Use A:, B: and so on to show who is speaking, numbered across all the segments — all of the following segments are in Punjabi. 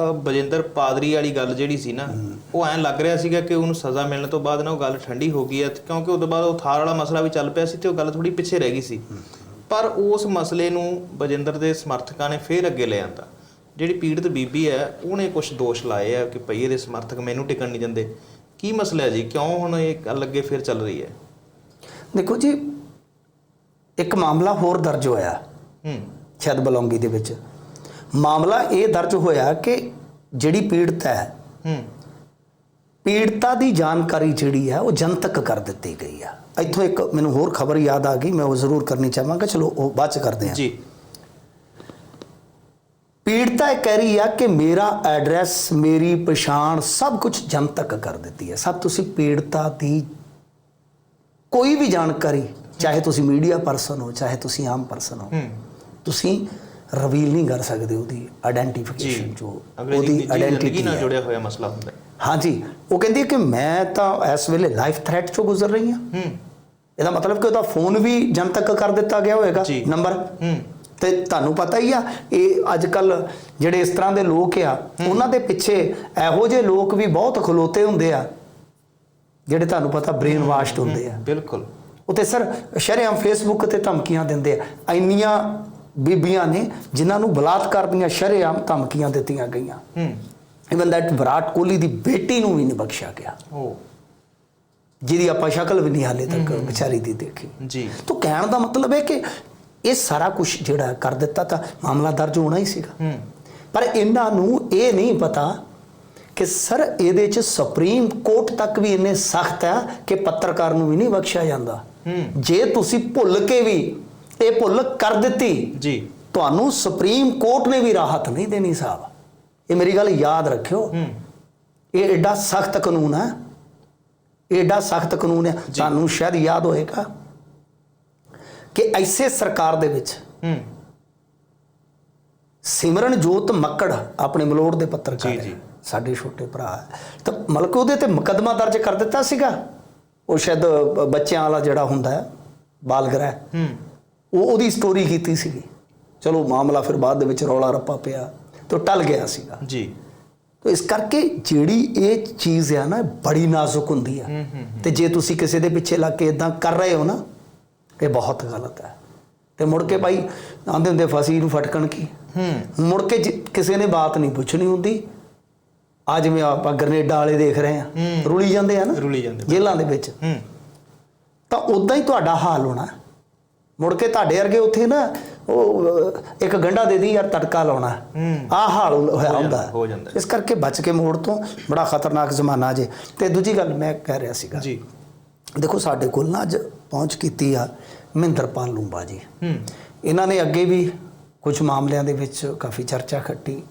A: ਬਜਿੰਦਰ ਪਾਦਰੀ ਵਾਲੀ ਗੱਲ ਜਿਹੜੀ ਸੀ ਨਾ ਉਹ ਐਂ ਲੱਗ ਰਿਹਾ ਸੀਗਾ ਕਿ ਉਹਨੂੰ ਸਜ਼ਾ ਮਿਲਣ ਤੋਂ ਬਾਅਦ ਨਾ ਉਹ ਗੱਲ ਠੰਡੀ ਹੋ ਗਈ ਹੈ ਕਿਉਂਕਿ ਉਸ ਤੋਂ ਬਾਅਦ ਉਹ ਥਾਰ ਵਾਲਾ ਮਸਲਾ ਵੀ ਚੱਲ ਪਿਆ ਸੀ ਤੇ ਉਹ ਗੱਲ ਥੋੜੀ ਪਿੱਛੇ ਰਹਿ ਗਈ ਸੀ। ਪਰ ਉਸ ਮਸਲੇ ਨੂੰ ਬਜਿੰਦਰ ਦੇ ਸਮਰਥਕਾਂ ਨੇ ਫੇਰ ਅੱਗੇ ਲੈ ਆਂਦਾ। ਜਿਹੜੀ ਪੀੜਤ ਬੀਬੀ ਹੈ ਉਹਨੇ ਕੁਝ ਦੋਸ਼ ਲਾਏ ਆ ਕਿ ਭਈ ਇਹਦੇ ਸਮਰਥਕ ਮੈਨੂੰ ਟਿਕਣ ਨਹੀਂ ਦਿੰਦੇ। ਕੀ ਮਸਲਾ ਹੈ ਜੀ? ਕਿਉਂ ਹੁਣ ਇਹ ਗੱਲ ਅੱਗੇ ਫੇਰ ਚੱਲ ਰਹੀ ਹੈ?
B: ਦੇਖੋ ਜੀ ਇੱਕ ਮਾਮਲਾ ਹੋਰ ਦਰਜ ਹੋਇਆ।
A: ਹੂੰ।
B: ਸ਼ਾਇਦ ਬਲੌਂਗੀ ਦੇ ਵਿੱਚ। ਮਾਮਲਾ ਇਹ ਦਰਜ ਹੋਇਆ ਕਿ ਜਿਹੜੀ ਪੀੜਤ ਹੈ
A: ਹੂੰ।
B: ਪੀੜਤਾ ਦੀ ਜਾਣਕਾਰੀ ਜਿਹੜੀ ਹੈ ਉਹ ਜਨਤਕ ਕਰ ਦਿੱਤੀ ਗਈ ਆ। ਇੱਥੋਂ ਇੱਕ ਮੈਨੂੰ ਹੋਰ ਖਬਰ ਯਾਦ ਆ ਗਈ ਮੈਂ ਉਹ ਜ਼ਰੂਰ ਕਰਨੀ ਚਾਹਾਂਗਾ। ਚਲੋ ਉਹ ਬਾਅਦ ਚ ਕਰਦੇ ਹਾਂ।
A: ਜੀ।
B: ਪੀੜਤਾ ਇਹ ਕਹਿ ਰਹੀ ਆ ਕਿ ਮੇਰਾ ਐਡਰੈਸ ਮੇਰੀ ਪਛਾਣ ਸਭ ਕੁਝ ਜਨਤਕ ਕਰ ਦਿੱਤੀ ਹੈ। ਸਭ ਤੁਸੀਂ ਪੀੜਤਾ ਦੀ ਕੋਈ ਵੀ ਜਾਣਕਾਰੀ ਚਾਹੇ ਤੁਸੀਂ ਮੀਡੀਆ ਪਰਸਨ ਹੋ ਚਾਹੇ ਤੁਸੀਂ ਆਮ ਪਰਸਨ ਹੂੰ ਤੁਸੀਂ ਰਿਵੀਲ ਨਹੀਂ ਕਰ ਸਕਦੇ ਉਹਦੀ ਆਇਡੈਂਟੀਫਿਕੇਸ਼ਨ
A: ਜੀ
B: ਉਹਦੀ ਆਇਡੈਂਟੀਟੀ
A: ਨਾਲ ਜੁੜਿਆ ਹੋਇਆ ਮਸਲਾ ਹੁੰਦਾ ਹੈ।
B: ਹਾਂਜੀ ਉਹ ਕਹਿੰਦੀ ਹੈ ਕਿ ਮੈਂ ਤਾਂ ਇਸ ਵੇਲੇ ਲਾਈਫ ਥ੍ਰੈਟ ਚੋਂ ਗੁਜ਼ਰ ਰਹੀ ਹਾਂ।
A: ਹੂੰ।
B: ਇਹਦਾ ਮਤਲਬ ਕਿ ਉਹਦਾ ਫੋਨ ਵੀ ਜਨਤਕ ਕਰ ਦਿੱਤਾ ਗਿਆ ਹੋਵੇਗਾ। ਨੰਬਰ
A: ਹੂੰ।
B: ਤੇ ਤੁਹਾਨੂੰ ਪਤਾ ਹੀ ਆ ਇਹ ਅੱਜ ਕੱਲ ਜਿਹੜੇ ਇਸ ਤਰ੍ਹਾਂ ਦੇ ਲੋਕ ਆ ਉਹਨਾਂ ਦੇ ਪਿੱਛੇ ਇਹੋ ਜਿਹੇ ਲੋਕ ਵੀ ਬਹੁਤ ਖਲੋਤੇ ਹੁੰਦੇ ਆ ਜਿਹੜੇ ਤੁਹਾਨੂੰ ਪਤਾ ਬ੍ਰੇਨ ਵਾਸ਼ਡ ਹੁੰਦੇ ਆ।
A: ਬਿਲਕੁਲ।
B: ਉਤੇ ਸਰ ਸ਼ਰੇਆਮ ਫੇਸਬੁੱਕ ਤੇ ਧਮਕੀਆਂ ਦਿੰਦੇ ਆ। ਇੰਨੀਆਂ ਬੀਬੀਆਂ ਨੇ ਜਿਨ੍ਹਾਂ ਨੂੰ ਬਲਾਤਕਾਰ ਦੀਆਂ ਸ਼ਰੇਆਮ ਧਮਕੀਆਂ ਦਿੱਤੀਆਂ ਗਈਆਂ।
A: ਹੂੰ।
B: ਇਵਨ ਦੈਟ ਵਿਰਾਟ ਕੋਹਲੀ ਦੀ ਬੇਟੀ ਨੂੰ ਵੀ ਨਹੀਂ ਬਖਸ਼ਿਆ ਗਿਆ।
A: ਉਹ
B: ਜਿਹਦੀ ਆਪਾਂ ਸ਼ਕਲ ਵੀ ਨਹੀਂ ਹਾਲੇ ਤੱਕ ਵਿਚਾਰੀ ਦੀ ਦੇਖੀ।
A: ਜੀ।
B: ਤਾਂ ਕਹਿਣ ਦਾ ਮਤਲਬ ਹੈ ਕਿ ਇਹ ਸਾਰਾ ਕੁਝ ਜਿਹੜਾ ਕਰ ਦਿੱਤਾ ਤਾਂ ਮਾਮਲਾ ਦਰਜ ਹੋਣਾ ਹੀ ਸੀਗਾ।
A: ਹੂੰ।
B: ਪਰ ਇਹਨਾਂ ਨੂੰ ਇਹ ਨਹੀਂ ਪਤਾ ਕਿ ਸਰ ਇਹਦੇ 'ਚ ਸੁਪਰੀਮ ਕੋਰਟ ਤੱਕ ਵੀ ਇੰਨੇ ਸਖਤ ਹੈ ਕਿ ਪੱਤਰਕਾਰ ਨੂੰ ਵੀ ਨਹੀਂ ਬਖਸ਼ਿਆ ਜਾਂਦਾ। ਜੇ ਤੁਸੀਂ ਭੁੱਲ ਕੇ ਵੀ ਇਹ ਭੁੱਲ ਕਰ ਦਿੱਤੀ।
A: ਜੀ।
B: ਤੁਹਾਨੂੰ ਸੁਪਰੀਮ ਕੋਰਟ ਨੇ ਵੀ ਰਾਹਤ ਨਹੀਂ ਦੇਣੀ ਸਾਹਿਬ। ਇਹ ਮੇਰੀ ਗੱਲ ਯਾਦ ਰੱਖਿਓ। ਇਹ ਐਡਾ ਸਖਤ ਕਾਨੂੰਨ ਹੈ। ਇਹ ਐਡਾ ਸਖਤ ਕਾਨੂੰਨ ਹੈ। ਤੁਹਾਨੂੰ ਸ਼ਾਇਦ ਯਾਦ ਹੋਏਗਾ ਕਿ ਐਸੇ ਸਰਕਾਰ ਦੇ ਵਿੱਚ ਸਿਮਰਨਜੋਤ ਮੱਕੜ ਆਪਣੇ ਮਲੋੜ ਦੇ ਪੱਤਰਕਾਰ
A: ਜੀ, ਜੀ।
B: ਸਾਡੇ ਛੋਟੇ ਭਰਾ ਹੈ। ਤਾਂ ਮਤਲਬ ਕਿ ਉਹਦੇ ਤੇ ਮੁਕੱਦਮਾ ਦਰਜ ਕਰ ਦਿੱਤਾ ਸੀਗਾ। ਉਹ ਸ਼ਾਇਦ ਬੱਚਿਆਂ ਵਾਲਾ ਜਿਹੜਾ ਹੁੰਦਾ ਹੈ ਬਾਲ ਗ੍ਰਹਿ
A: ਹੂੰ।
B: ਉਹ ਉਹਦੀ ਸਟੋਰੀ ਕੀਤੀ ਸੀਗੀ। ਚਲੋ ਮਾਮਲਾ ਫਿਰ ਬਾਅਦ ਦੇ ਵਿੱਚ ਰੌਲਾ ਰੱਪਾ ਪਿਆ ਤੇ ਟਲ ਗਿਆ ਸੀਗਾ।
A: ਜੀ।
B: ਤੋ ਇਸ ਕਰਕੇ ਜਿਹੜੀ ਇਹ ਚੀਜ਼ ਆ ਨਾ ਬੜੀ ਨਾਜ਼ੁਕ ਹੁੰਦੀ ਆ। ਤੇ ਜੇ ਤੁਸੀਂ ਕਿਸੇ ਦੇ ਪਿੱਛੇ ਲੱਗ ਕੇ ਇਦਾਂ ਕਰ ਰਹੇ ਹੋ ਨਾ ਇਹ ਬਹੁਤ ਗਲਤ ਹੈ ਤੇ ਮੁੜ ਕੇ ਭਾਈ ਆਂਦੇ ਹੁੰਦੇ ਫਸੀ ਨੂੰ ਫਟਕਣ ਕੀ?
A: ਹੂੰ।
B: ਮੁੜ ਕੇ ਕਿਸੇ ਨੇ ਬਾਤ ਨਹੀਂ ਪੁੱਛਣੀ ਹੁੰਦੀ ਆ ਜਿਵੇਂ ਆਪਾਂ ਗ੍ਰਨੇਡਾ ਵਾਲੇ ਦੇਖ ਰਹੇ ਆ। ਰੁਲੀ ਜਾਂਦੇ ਆ ਨਾ
A: ਰੁਲੀ ਜਾਂਦੇ।
B: ਜੇਲ੍ਹਾਂ ਦੇ ਵਿੱਚ।
A: ਹੂੰ।
B: ਤਾਂ ਉਦਾਂ ਹੀ ਤੁਹਾਡਾ ਹਾਲ ਹੋਣਾ। ਮੁੜ ਕੇ ਤੁਹਾਡੇ ਵਰਗੇ ਉੱਥੇ ਨਾ ਉਹ ਇੱਕ ਗੰਢਾ ਦੇ ਦੀ ਯਾਰ ਤੜਕਾ ਲਾਉਣਾ। ਆਹ ਹਾਲ ਹੋਇਆ ਹੁੰਦਾ। ਇਸ ਕਰਕੇ ਬਚ ਕੇ ਮੋੜ ਤੋਂ ਬੜਾ ਖਤਰਨਾਕ ਜ਼ਮਾਨਾ ਜੇ। ਤੇ ਦੂਜੀ ਗੱਲ ਮੈਂ ਕਹਿ ਰਿਹਾ ਸੀਗਾ।
A: ਜੀ।
B: ਦੇਖੋ ਸਾਡੇ ਕੋਲ ਨਾ ਅੱਜ ਪਹੁੰਚ ਕੀਤੀ ਆ ਮਹਿੰਦਰਪਾਲ ਲੂੰਬਾ ਜੀ। ਇਹਨਾਂ ਨੇ ਅੱਗੇ ਵੀ ਕੁਝ ਮਾਮਲਿਆਂ ਦੇ ਵਿੱਚ ਕਾਫੀ ਚਰਚਾ ਖੱਟੀ।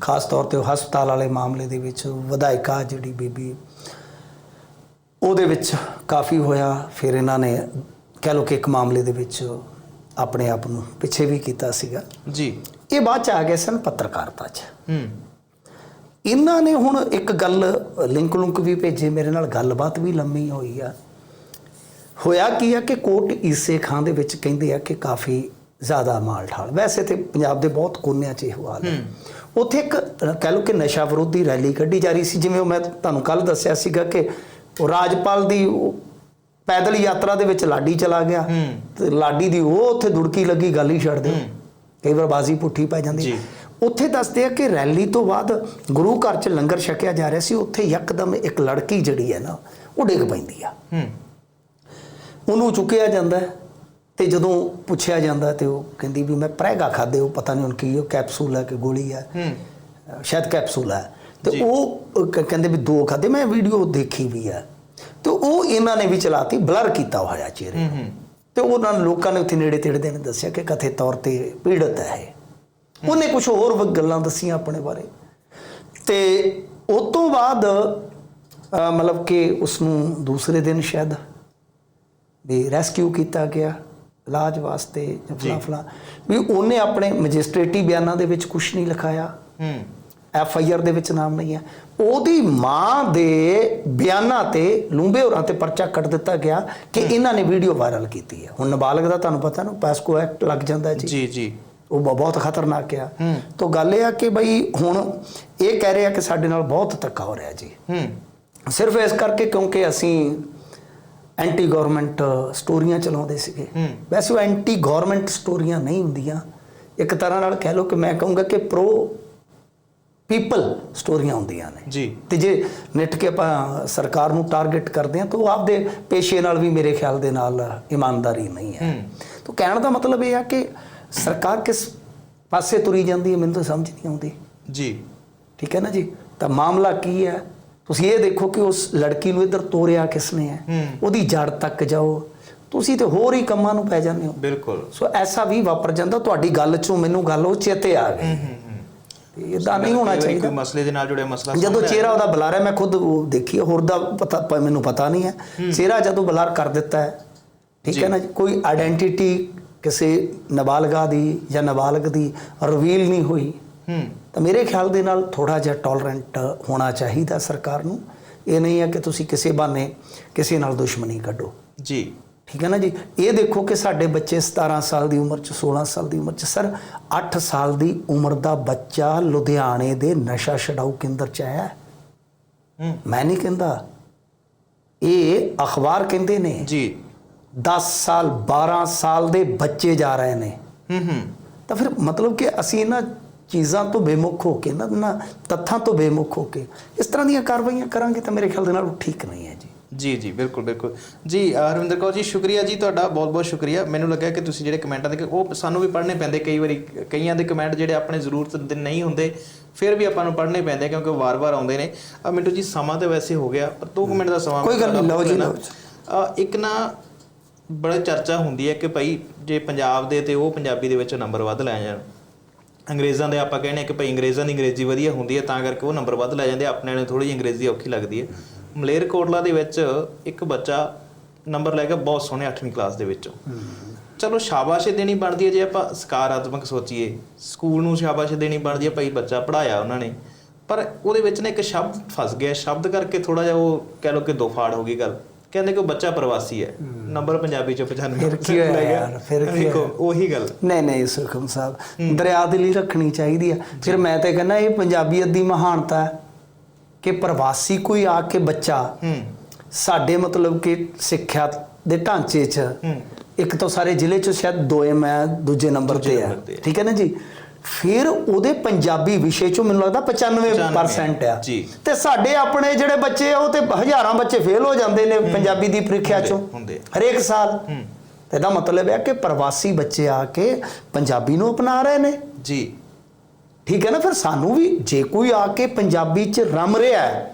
B: ਖਾਸ ਤੌਰ ਤੇ ਹਸਪਤਾਲ ਵਾਲੇ ਮਾਮਲੇ ਦੇ ਵਿੱਚ ਵਿਧਾਇਕਾ ਜਿਹੜੀ ਬੀਬੀ। ਉਹਦੇ ਵਿੱਚ ਕਾਫੀ ਹੋਇਆ। ਫਿਰ ਇਹਨਾਂ ਨੇ ਕਹਿ ਲਓ ਕਿ ਇੱਕ ਮਾਮਲੇ ਦੇ ਵਿੱਚ ਆਪਣੇ ਆਪ ਨੂੰ ਪਿੱਛੇ ਵੀ ਕੀਤਾ ਸੀਗਾ।
A: ਜੀ।
B: ਇਹ ਬਾਅਦ ਚ ਆ ਗਏ ਸਨ ਪੱਤਰਕਾਰਤਾ 'ਚ।
A: ਹੂੰ।
B: ਇਹਨਾਂ ਨੇ ਹੁਣ ਇੱਕ ਗੱਲ ਲਿੰਕ ਲੁੰਕ ਵੀ ਭੇਜੇ ਮੇਰੇ ਨਾਲ ਗੱਲਬਾਤ ਵੀ ਲੰਮੀ ਹੋਈ ਆ। ਹੋਇਆ ਕੀ ਆ ਕਿ ਕੋਟ ਈਸੇ ਖਾਂ ਦੇ ਵਿੱਚ ਕਹਿੰਦੇ ਆ ਕਿ ਕਾਫੀ ਜ਼ਿਆਦਾ ਮਾਲ ਠਾਲ ਵੈਸੇ ਤੇ ਪੰਜਾਬ ਦੇ ਬਹੁਤ ਕੋਨਿਆਂ 'ਚ ਇਹ ਹਾਲ ਹੈ। ਉੱਥੇ ਇੱਕ ਕਹਿ ਲਓ ਕਿ ਨਸ਼ਾ ਵਿਰੋਧੀ ਰੈਲੀ ਕੱਢੀ ਜਾ ਰਹੀ ਸੀ ਜਿਵੇਂ ਮੈਂ ਤੁਹਾਨੂੰ ਕੱਲ ਦੱਸਿਆ ਸੀਗਾ ਕਿ ਉਹ ਰਾਜਪਾਲ ਦੀ ਪੈਦਲ ਯਾਤਰਾ ਦੇ ਵਿੱਚ ਲਾਡੀ ਚਲਾ ਗਿਆ। ਤੇ ਲਾਡੀ ਦੀ ਉਹ ਉੱਥੇ ਦੁੜਕੀ ਲੱਗੀ ਗੱਲ ਹੀ ਛੱਡ ਦਿਓ। ਕਈ ਵਾਰ ਬਾਜ਼ੀ ਪੁੱਠੀ ਪੈ ਜਾਂਦੀ।
A: ਜੀ।
B: ਉੱਥੇ ਦੱਸਦੇ ਆ ਕਿ ਰੈਲੀ ਤੋਂ ਬਾਅਦ ਗੁਰੂ ਘਰ 'ਚ ਲੰਗਰ ਛਕਿਆ ਜਾ ਰਿਹਾ ਸੀ। ਉੱਥੇ ਯਕਦਮ ਇੱਕ ਲੜਕੀ ਜਿਹੜੀ ਹੈ ਨਾ ਉਹ ਡਿੱਗ ਪੈਂਦੀ ਆ।
A: ਹੂੰ।
B: ਉਹਨੂੰ ਚੁੱਕਿਆ ਜਾਂਦਾ ਤੇ ਜਦੋਂ ਪੁੱਛਿਆ ਜਾਂਦਾ ਤੇ ਉਹ ਕਹਿੰਦੀ ਵੀ ਮੈਂ ਪ੍ਰੈਗਾ ਖਾਦੇ ਉਹ ਪਤਾ ਨਹੀਂ ਹੁਣ ਕੀ ਉਹ ਕੈਪਸੂਲ ਹੈ ਕਿ ਗੋਲੀ ਹੈ। ਸ਼ਾਇਦ ਕੈਪਸੂਲ ਹੈ। ਤੇ। ਉਹ ਕਹਿੰਦੇ ਵੀ ਦੋ ਖਾਦੇ ਮੈਂ ਵੀਡੀਓ ਦੇਖੀ ਵੀ ਤੇ ਉਹ ਇਹਨਾਂ ਨੇ ਵੀ ਚਲਾਤੀ ਬਲਰ ਕੀਤਾ ਹੋਇਆ ਚਿਹਰੇ ਤੇ ਉਹਨਾਂ ਲੋਕਾਂ ਨੇ ਉੱਥੇ ਨੇੜੇ ਤੇੜੇ ਦੇ ਨੇ ਦੱਸਿਆ ਕਿ ਕਥਿਤ ਤੌਰ ਤੇ ਪੀੜਤ ਹੈ ਇਹ। ਉਹਨੇ ਕੁਝ ਹੋਰ ਗੱਲਾਂ ਦੱਸੀਆਂ ਆਪਣੇ ਬਾਰੇ। ਤੇ ਉਸ ਤੋਂ ਬਾਅਦ ਮਤਲਬ ਕਿ ਉਸ ਨੂੰ ਦੂਸਰੇ ਦਿਨ ਸ਼ਾਇਦ ਵੀ ਰੈਸਕਿਊ ਕੀਤਾ ਗਿਆ ਇਲਾਜ ਵਾਸਤੇ। ਫਲਾ ਫਲਾ ਵੀ ਉਹਨੇ ਆਪਣੇ ਮੈਜਿਸਟ੍ਰੇਟੀ ਬਿਆਨਾਂ ਦੇ ਵਿੱਚ ਕੁਝ ਨਹੀਂ ਲਿਖਾਇਆ।
A: ਹੂੰ।
B: ਐਫ ਆਈ ਆਰ ਦੇ ਵਿੱਚ ਨਾਮ ਨਹੀਂ ਹੈ। ਉਹਦੀ ਮਾਂ ਦੇ ਬਿਆਨਾਂ ਤੇ ਲੂੰਬੇ ਹੋਰਾਂ ਤੇ ਪਰਚਾ ਕੱਟ ਦਿੱਤਾ ਗਿਆ ਕਿ ਇਹਨਾਂ ਨੇ ਵੀਡੀਓ ਵਾਇਰਲ ਕੀਤੀ ਹੈ। ਹੁਣ ਨਾਬਾਲਗ ਦਾ ਤੁਹਾਨੂੰ ਪਤਾ ਨਾ ਪੈਸਕੋ ਐਕਟ ਲੱਗ ਜਾਂਦਾ ਜੀ।
A: ਜੀ ਜੀ।
B: ਉਹ ਬਹੁਤ ਖਤਰਨਾਕ ਆ।
A: ਹੂੰ।
B: ਤਾਂ ਗੱਲ ਇਹ ਆ ਕਿ ਬਈ ਹੁਣ ਇਹ ਕਹਿ ਰਹੇ ਕਿ ਸਾਡੇ ਨਾਲ ਬਹੁਤ ਧੱਕਾ ਹੋ ਰਿਹਾ ਜੀ।
A: ਹੂੰ।
B: ਸਿਰਫ ਇਸ ਕਰਕੇ ਕਿਉਂਕਿ ਅਸੀਂ ਐਂਟੀ ਗਵਰਨਮੈਂਟ ਸਟੋਰੀਆਂ ਚਲਾਉਂਦੇ ਸੀਗੇ। ਵੈਸੇ ਉਹ ਐਂਟੀ ਗਵਰਨਮੈਂਟ ਸਟੋਰੀਆਂ ਨਹੀਂ ਹੁੰਦੀਆਂ। ਇੱਕ ਤਰ੍ਹਾਂ ਨਾਲ ਕਹਿ ਲਓ ਕਿ ਮੈਂ ਕਹੂੰਗਾ ਕਿ ਪ੍ਰੋ ਪੀਪਲ ਸਟੋਰੀਆਂ ਹੁੰਦੀਆਂ ਨੇ।
A: ਜੀ।
B: ਤੇ ਜੇ ਨਿੱਠ ਕੇ ਆਪਾਂ ਸਰਕਾਰ ਨੂੰ ਟਾਰਗੇਟ ਕਰਦੇ ਹਾਂ ਤਾਂ ਉਹ ਆਪਦੇ ਪੇਸ਼ੇ ਨਾਲ ਵੀ ਮੇਰੇ ਖਿਆਲ ਦੇ ਨਾਲ ਇਮਾਨਦਾਰੀ ਨਹੀਂ ਹੈ। ਤਾਂ ਕਹਿਣ ਦਾ ਮਤਲਬ ਇਹ ਆ ਕਿ ਸਰਕਾਰ ਕਿਸ ਪਾਸੇ ਤੁਰੀ ਜਾਂਦੀ ਹੈ ਮੈਨੂੰ ਤਾਂ ਸਮਝ ਨਹੀਂ ਆਉਂਦੀ।
A: ਜੀ।
B: ਠੀਕ ਹੈ ਨਾ ਜੀ? ਤਾਂ ਮਾਮਲਾ ਕੀ ਹੈ? ਤੁਸੀਂ ਇਹ ਦੇਖੋ ਕਿ ਉਸ ਲੜਕੀ ਨੂੰ ਇੱਧਰ ਤੋਰਿਆ ਕਿਸਨੇ ਹੂੰ। ਉਹਦੀ ਜੜ ਤੱਕ ਜਾਓ। ਤੁਸੀਂ ਤੇ ਹੋਰ ਹੀ ਕੰਮਾਂ ਨੂੰ ਪੈ ਜਾਂਦੇ ਹੋ।
A: ਬਿਲਕੁਲ।
B: ਸੋ ਐਸਾ ਵੀ ਵਾਪਰ ਜਾਂਦਾ। ਤੁਹਾਡੀ ਗੱਲ ਚੋਂ ਮੈਨੂੰ ਗੱਲ ਉਹ ਚੇਤੇ ਆ ਗਈ। ਤੇ ਇਦਾਂ ਨਹੀਂ ਹੋਣਾ ਚਾਹੀਦਾ
A: ਕੋਈ ਮਸਲੇ ਦੇ ਨਾਲ ਜੁੜਿਆ ਮਸਲਾ
B: ਜਦੋਂ ਚਿਹਰਾ ਉਹਦਾ ਬੁਲਾ ਰਿਹਾ ਮੈਂ ਖੁਦ ਉਹ ਦੇਖੀ ਹੋਰ ਦਾ ਪਤਾ ਮੈਨੂੰ ਪਤਾ ਨਹੀਂ ਹੈ। ਚਿਹਰਾ ਜਦੋਂ ਬਲਰ ਕਰ ਦਿੱਤਾ ਹੈ ਠੀਕ ਹੈ ਨਾ ਕੋਈ ਆਇਡੈਂਟੀਟੀ ਕਿਸੇ ਨਾਬਾਲਗਾ ਦੀ ਜਾਂ ਨਾਬਾਲਗ ਦੀ ਰਿਵੀਲ ਨਹੀਂ ਹੋਈ।
A: ਹੂੰ।
B: ਤਾਂ ਮੇਰੇ ਖਿਆਲ ਦੇ ਨਾਲ ਥੋੜਾ ਜਿਹਾ ਟੋਲਰੈਂਟ ਹੋਣਾ ਚਾਹੀਦਾ ਸਰਕਾਰ ਨੂੰ। ਇਹ ਨਹੀਂ ਹੈ ਕਿ ਤੁਸੀਂ ਕਿਸੇ ਬਾਨੇ ਕਿਸੇ ਨਾਲ ਦੁਸ਼ਮਣੀ ਕੱਢੋ।
A: ਜੀ।
B: ਠੀਕ ਹੈ ਨਾ ਜੀ? ਇਹ ਦੇਖੋ ਕਿ ਸਾਡੇ ਬੱਚੇ 17 ਸਾਲ ਦੀ ਉਮਰ ਚ 16 ਸਾਲ ਦੀ ਉਮਰ ਚ। ਸਰ 8 ਸਾਲ ਦੀ ਉਮਰ ਦਾ ਬੱਚਾ ਲੁਧਿਆਣੇ ਦੇ ਨਸ਼ਾ ਛਡਾਊ ਕੇਂਦਰ ਚ ਆਇਆ। ਮੈਂ ਨਹੀਂ ਕਹਿੰਦਾ। ਇਹ ਅਖਬਾਰ ਕਹਿੰਦੇ ਨੇ
A: ਜੀ।
B: 10 ਸਾਲ 12 ਸਾਲ ਦੇ ਬੱਚੇ ਜਾ ਰਹੇ ਨੇ।
A: ਹੂੰ ਹੂੰ।
B: ਤਾਂ ਫਿਰ ਮਤਲਬ ਕਿ ਅਸੀਂ ਇਹਨਾਂ ਚੀਜ਼ਾਂ ਤੋਂ ਬੇਮੁਖ ਹੋ ਕੇ ਨਾ ਨਾ ਤੱਥਾਂ ਤੋਂ ਬੇਮੁਖ ਹੋ ਕੇ ਇਸ ਤਰ੍ਹਾਂ ਦੀਆਂ ਕਾਰਵਾਈਆਂ ਕਰਾਂਗੇ ਤਾਂ ਮੇਰੇ ਖਿਆਲ ਦੇ ਨਾਲ ਉਹ ਠੀਕ ਨਹੀਂ ਹੈ ਜੀ।
A: ਜੀ ਜੀ ਬਿਲਕੁਲ ਬਿਲਕੁਲ। ਜੀ ਹਰਵਿੰਦਰ ਕੌਰ ਜੀ ਸ਼ੁਕਰੀਆ ਜੀ ਤੁਹਾਡਾ ਬਹੁਤ ਬਹੁਤ ਸ਼ੁਕਰੀਆ। ਮੈਨੂੰ ਲੱਗਾ ਕਿ ਤੁਸੀਂ ਜਿਹੜੇ ਕਮੈਂਟਾਂ ਦੇ ਉਹ ਸਾਨੂੰ ਵੀ ਪੜ੍ਹਨੇ ਪੈਂਦੇ। ਕਈ ਵਾਰੀ ਕਈਆਂ ਦੇ ਕਮੈਂਟ ਜਿਹੜੇ ਆਪਣੇ ਜ਼ਰੂਰਤ ਦੇ ਨਹੀਂ ਹੁੰਦੇ ਫਿਰ ਵੀ ਆਪਾਂ ਨੂੰ ਪੜ੍ਹਨੇ ਪੈਂਦੇ ਕਿਉਂਕਿ ਵਾਰ-ਵਾਰ ਆਉਂਦੇ ਨੇ। ਆ ਮਿੰਟੂ ਜੀ ਸਮਾਂ ਤੇ ਵੈਸੇ ਹੋ ਗਿਆ। ਪਰ 2 ਮਿੰਟ ਦਾ ਸਮਾਂ
B: ਕੋਈ ਗੱਲ ਨਹੀਂ, ਲਓ ਜੀ,
A: ਇੱਕ ਨਾ ਬੜਾ ਚਰਚਾ ਹੁੰਦੀ ਹੈ ਕਿ ਭਾਈ ਜੇ ਪੰਜਾਬ ਦੇ ਤੇ ਉਹ ਪੰਜਾਬੀ ਦੇ ਵਿੱਚ ਨੰਬਰ ਵੱਧ ਲੈ ਜਾਣ। ਅੰਗਰੇਜ਼ਾਂ ਦੇ ਆਪਾਂ ਕਹਿੰਦੇ ਕਿ ਭਾਈ ਅੰਗਰੇਜ਼ਾਂ ਦੀ ਅੰਗਰੇਜ਼ੀ ਵਧੀਆ ਹੁੰਦੀ ਹੈ ਤਾਂ ਕਰਕੇ ਉਹ ਨੰਬਰ ਵੱਧ ਲੈ ਜਾਂਦੇ ਆਪਣੇ ਨੂੰ ਥੋੜੀ ਜਿਹੀ ਅੰਗਰੇਜ਼ੀ ਔਖੀ ਲੱਗਦੀ ਹੈ। ਮਲੇਰਕੋਟਲਾ ਦੇ ਵਿੱਚ ਇੱਕ ਬੱਚਾ ਨੰਬਰ ਲੈ ਗਿਆ ਬਹੁਤ ਸੋਹਣੇ 8ਵੀਂ ਕਲਾਸ ਦੇ ਵਿੱਚੋਂ। ਚਲੋ ਸ਼ਾਬਾਸ਼ ਦੇਣੀ ਬਣਦੀ ਹੈ ਜੇ ਆਪਾਂ ਸਕਾਰਾਤਮਕ ਸੋਚੀਏ। ਸਕੂਲ ਨੂੰ ਸ਼ਾਬਾਸ਼ ਦੇਣੀ ਬਣਦੀ ਹੈ ਭਾਈ ਬੱਚਾ ਪੜਾਇਆ ਉਹਨਾਂ ਨੇ। ਪਰ ਉਹਦੇ ਵਿੱਚ ਨਾ ਇੱਕ ਸ਼ਬਦ ਫਸ ਗਿਆ। ਸ਼ਬਦ ਕਰਕੇ ਥੋੜਾ ਜਿਹਾ ਉਹ ਕਹਿ ਲਓ ਕਿ ਦੋ ਫਾੜ ਹੋ ਗਈ ਗੱਲ। ਕਹਿੰਦੇ ਕਿ ਬੱਚਾ ਪ੍ਰਵਾਸੀ ਹੈ। ਨੰਬਰ ਪੰਜਾਬੀ ਚੋਂ 95
B: ਫਿਰ ਕੀ ਹੋਇਆ
A: ਲੈ।
B: ਯਾਰ, ਫਿਰ ਕੀ?
A: ਉਹੀ ਗੱਲ।
B: ਨਹੀਂ ਨਹੀਂ ਸੁਖਮ ਸਾਹਿਬ। ਦਰਿਆ ਦੇ ਲਈ ਰੱਖਣੀ ਚਾਹੀਦੀ ਆ ਫਿਰ ਮੈਂ ਤੇ ਕਹਿੰਦਾ ਇਹ ਪੰਜਾਬੀਅਤ ਦੀ ਮਹਾਨਤਾ ਹੈ। ਕਿ ਪ੍ਰਵਾਸੀ ਕੋਈ ਆ ਕੇ ਬੱਚਾ ਸਾਡੇ ਮਤਲਬ ਕਿ ਸਿੱਖਿਆ ਦੇ ਢਾਂਚੇ 'ਚ ਇੱਕ ਤਾਂ ਸਾਰੇ ਜ਼ਿਲ੍ਹੇ 'ਚ ਸ਼ਾਇਦ ਦੋਏ ਮੈਂ ਦੂਜੇ ਨੰਬਰ ਤੇ ਆ। ਠੀਕ ਹੈ ਨਾ ਜੀ? ਫਿਰ ਉਹਦੇ ਪੰਜਾਬੀ ਵਿਸ਼ੇ 'ਚੋਂ ਮੈਨੂੰ ਲੱਗਦਾ 95% ਆ। ਤੇ ਸਾਡੇ ਆਪਣੇ ਜਿਹੜੇ ਬੱਚੇ ਆ ਉਹ ਤੇ ਹਜ਼ਾਰਾਂ ਬੱਚੇ ਫੇਲ ਹੋ ਜਾਂਦੇ ਨੇ ਪੰਜਾਬੀ ਦੀ ਪ੍ਰੀਖਿਆ 'ਚੋਂ। ਹਰੇਕ ਸਾਲ। ਇਹਦਾ ਮਤਲਬ ਹੈ ਕਿ ਪ੍ਰਵਾਸੀ ਬੱਚੇ ਆ ਕੇ ਪੰਜਾਬੀ ਨੂੰ ਅਪਣਾ ਰਹੇ ਨੇ।
A: ਜੀ।
B: ਠੀਕ ਹੈ ਨਾ, ਫਿਰ ਸਾਨੂੰ ਵੀ ਜੇ ਕੋਈ ਆ ਕੇ ਪੰਜਾਬੀ 'ਚ ਰਮ ਰਿਹਾ
A: ਹੈ